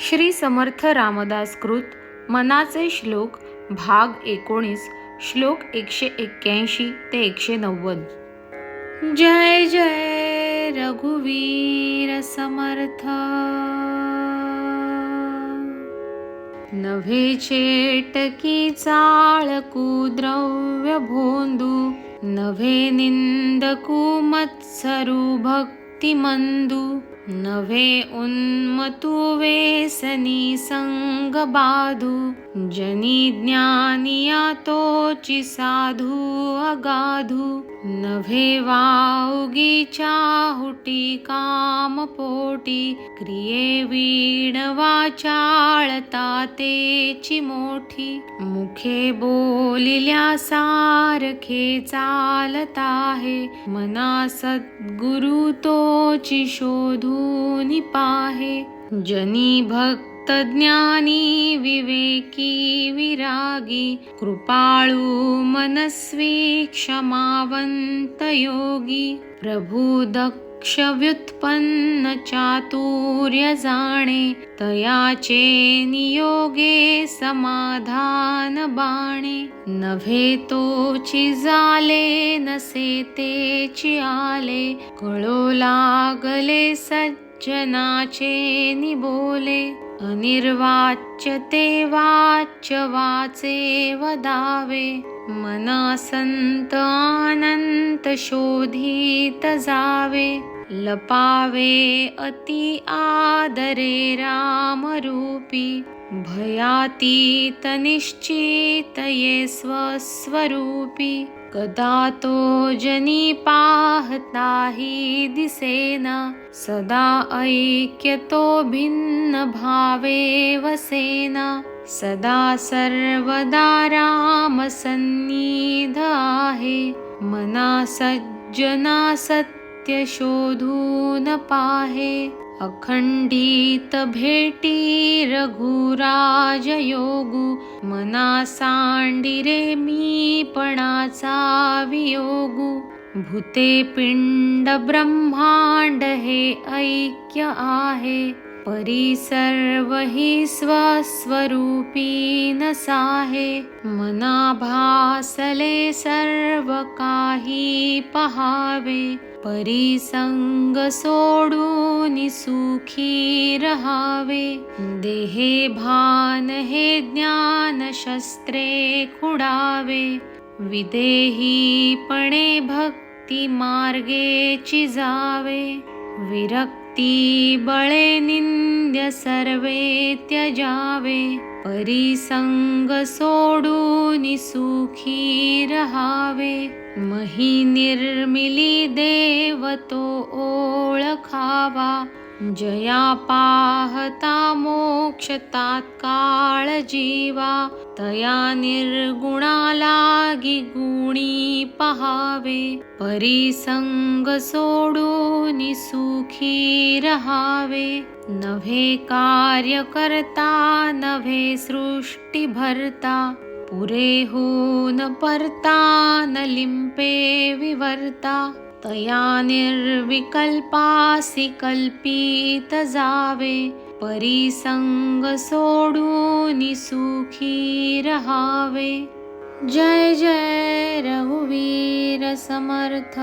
श्री समर्थ रामदास कृत मनाचे श्लोक भाग एकोणीस श्लोक एकशे एक्क्याऐंशी ते एकशे नव्वद. जय जय रघुवीर समर्थ. नव्हे चेटकी चाळकू द्रव्य भोंदू नभे निंदकू मत्सरू भक्तिमन्दु नवे उन्मतु वेसनी सङ्गबाधु जनी ज्ञानियातोचि साधु अगाधु। नव्हे वागीच्या हुटी कामपोटी। क्रिये वीणवाचाळता मातेची तेची मोठी मुखे बोलिल्या सारखे चालत आहे. मना सद्गुरु तोची शोधून पाहे. जनी भक्त ज्ञानी विवेकी विरागी कृपाळू मनस्वी क्षमावंत योगी प्रभु क्षव्युत्पन्न चातुर्य जाणे तयाचे नियोगे समाधान बाणे. नव्हे तोची जाले नसे तेची आले कळो लागले सज्जनाचे निबोले. अनिर्वाच्य ते वाच्य वाचे वदावे। मना संत अनंत शोधित जावे लपावे अति आदरे रामरूपी। भयातीत निश्चित ये स्वस्वरूपी कदा तो जनी पाहताही दिसेना सदा ऐक्यतो भिन्न भावे वसेना। सदा सर्वदा राम सन्निध आहे मना सज्जना सत्य शोधून पाहे अखंडित भेटी रघुराज योगू मना सांडिरे मी पणाचा वियोगू भूते पिंड ब्रह्मांड हे ऐक्य आहे परी सर्व हि स्वस्वरूपी नसाहे मना भासले सर्व काही पहावे परिसंग सोडून सुखी रहावे। देहे भान हे ज्ञान शस्त्रे खुडावे विदेहीपणे भक्ती मार्गे जावे विरक्ती बळे निंद्य सर्वे त्यजावे। परिसंग सोडून सुखी रहावे मही निर्मिली देवतो ओळखावा। जया पाहता मोक्ष तात्काळ जीवा तया लागी गुणी पहावे। परिसंग सोडून सुखी रहावे। नभे कार्य करता नभे सृष्टी भरता पुरे होन परता न लिंपे विवर्ता। तया निर्विकल्पासि कल्पित जावे। सोडून सुखी रहावे। जय जय रघुवीर समर्थ